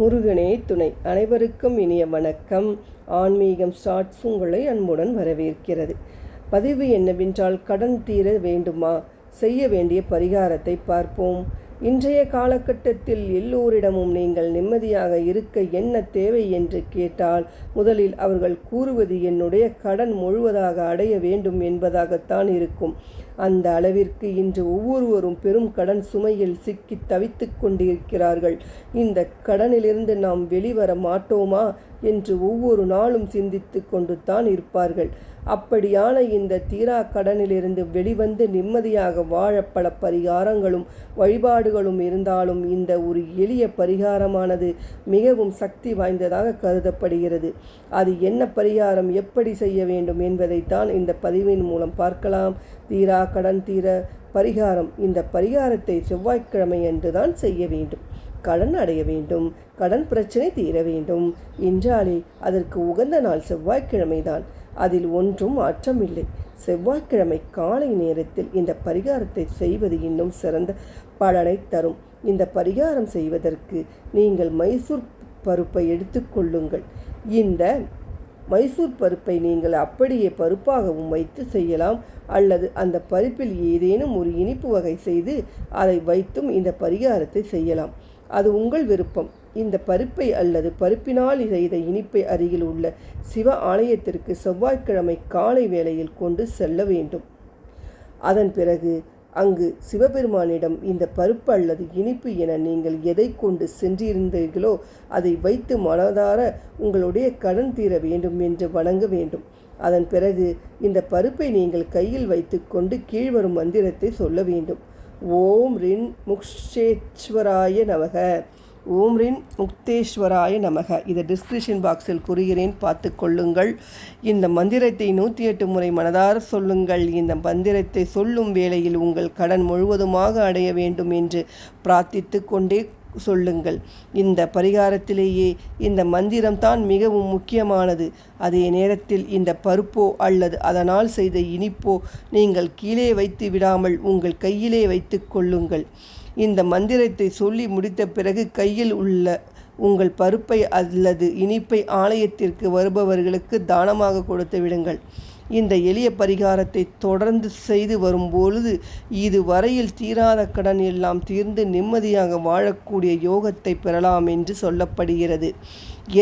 முருகனே துணை. அனைவருக்கும் இனிய வணக்கம். ஆன்மீகம் ஸ்டார்ட்ஸ் உங்களை அன்புடன் வரவேற்கிறது. பதிவு என்னவென்றால் கடன் தீர வேண்டுமா? செய்ய வேண்டிய பரிகாரத்தை பார்ப்போம். இன்றைய காலகட்டத்தில் எல்லோரிடமும் நீங்கள் நிம்மதியாக இருக்க என்ன தேவை என்று கேட்டால் முதலில் அவர்கள் கூறுவது என்னுடைய கடன் முழுவதாக அடைய வேண்டும் என்பதாகத்தான் இருக்கும். அந்த அளவிற்கு இன்று ஒவ்வொருவரும் பெரும் கடன் சுமையில் சிக்கி தவித்து கொண்டிருக்கிறார்கள். இந்த கடனிலிருந்து நாம் வெளிவர மாட்டோமா என்று ஒவ்வொரு நாளும் சிந்தித்து கொண்டு தான் இருப்பார்கள். அப்படியான இந்த தீரா கடனிலிருந்து வெளிவந்து நிம்மதியாக வாழ பல பரிகாரங்களும் வழிபாடுகளும் இருந்தாலும் இந்த ஒரு எளிய பரிகாரமானது மிகவும் சக்தி வாய்ந்ததாக கருதப்படுகிறது. அது என்ன பரிகாரம் எப்படி செய்ய வேண்டும் என்பதைத்தான் இந்த பதிவின் மூலம் பார்க்கலாம். தீரா கடன் தீர பரிகாரம். இந்த பரிகாரத்தை செவ்வாய்க்கிழமை அன்றுதான் செய்ய வேண்டும். கடன் அடைய வேண்டும். கடன் பிரச்சனை தீர வேண்டும். என்றாலே அதற்கு உகந்த நாள் செவ்வாய்க்கிழமைதான். அதில் ஒன்றும் மாற்றமில்லை. செவ்வாய்க்கிழமை காலை நேரத்தில் இந்த பரிகாரத்தை செய்வது இன்னும் சிறந்த பலனை தரும். இந்த பரிகாரம் செய்வதற்கு நீங்கள் மைசூர் பருப்பை எடுத்துக்கொள்ளுங்கள் இந்த மைசூர் பருப்பை நீங்கள் அப்படியே பருப்பாகவும் வைத்து செய்யலாம். அல்லது அந்த பருப்பில் ஏதேனும் ஒரு இனிப்பு வகை செய்து அதை வைத்தும் இந்த பரிகாரத்தை செய்யலாம். அது உங்கள் விருப்பம். இந்த பருப்பை அல்லது பருப்பினால் செய்த இனிப்பை அருகில் உள்ள சிவ ஆலயத்திற்கு செவ்வாய்க்கிழமை காலை வேளையில் கொண்டு செல்ல வேண்டும். அதன் பிறகு அங்கு சிவபெருமானிடம் இந்த பருப்பு அல்லது இனிப்பு என நீங்கள் எதை கொண்டு சென்றிருந்தீர்களோ அதை வைத்து மனதார உங்களுடைய கடன் தீர வேண்டும் என்று வணங்க வேண்டும். அதன் பிறகு இந்த பருப்பை நீங்கள் கையில் வைத்துக்கொண்டு கீழ்வரும் மந்திரத்தை சொல்ல வேண்டும். ஓம் ரின் முக்ஷேஸ்வராய நமக. ஓம்ரின் முக்தேஸ்வராய நமக. இதை டிஸ்கிரிப்ஷன் பாக்ஸில் கூறுகிறேன். பார்த்து கொள்ளுங்கள். இந்த மந்திரத்தை நூற்றி எட்டு முறை மனதார சொல்லுங்கள். இந்த மந்திரத்தை சொல்லும் வேளையில் உங்கள் கடன் முழுவதுமாக அடைய வேண்டும் என்று பிரார்த்தித்து கொண்டே சொல்லுங்கள். இந்த பரிகாரத்திலேயே இந்த மந்திரம்தான் மிகவும் முக்கியமானது. அதே நேரத்தில் இந்த பருப்போ அல்லது அதனால் செய்த இனிப்போ நீங்கள் கீழே வைத்து விடாமல் உங்கள் கையிலே வைத்து கொள்ளுங்கள். இந்த மந்திரத்தை சொல்லி முடித்த பிறகு கையில் உள்ள உங்கள் பருப்பை அல்லது இனிப்பை ஆலயத்திற்கு வருபவர்களுக்கு தானமாக கொடுத்து விடுங்கள். இந்த எளிய பரிகாரத்தை தொடர்ந்து செய்து வரும்பொழுது இது வரையில் தீராத கடன் எல்லாம் தீர்ந்து நிம்மதியாக வாழக்கூடிய யோகத்தை பெறலாம் என்று சொல்லப்படுகிறது.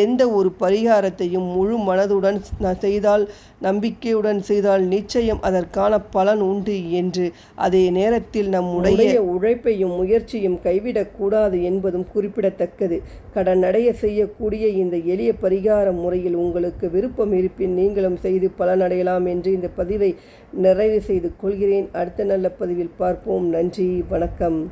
எந்த ஒரு பரிகாரத்தையும் முழு மனதுடன் செய்தால் நம்பிக்கையுடன் செய்தால் நிச்சயம் அதற்கான பலன் உண்டு என்று அதே நேரத்தில் நம்முடைய உழைப்பையும் முயற்சியும் கைவிடக்கூடாது என்பதும் குறிப்பிடத்தக்கது. கடன் அடைய செய்யக்கூடிய இந்த எளிய பரிகார முறையில் உங்களுக்கு விருப்பம் இருப்பின் நீங்களும் செய்து பலனடையலாம் என்று இந்த பதிவை நிறைவு செய்து கொள்கிறேன். அடுத்த நல்ல பதிவில் பார்ப்போம். நன்றி. வணக்கம்.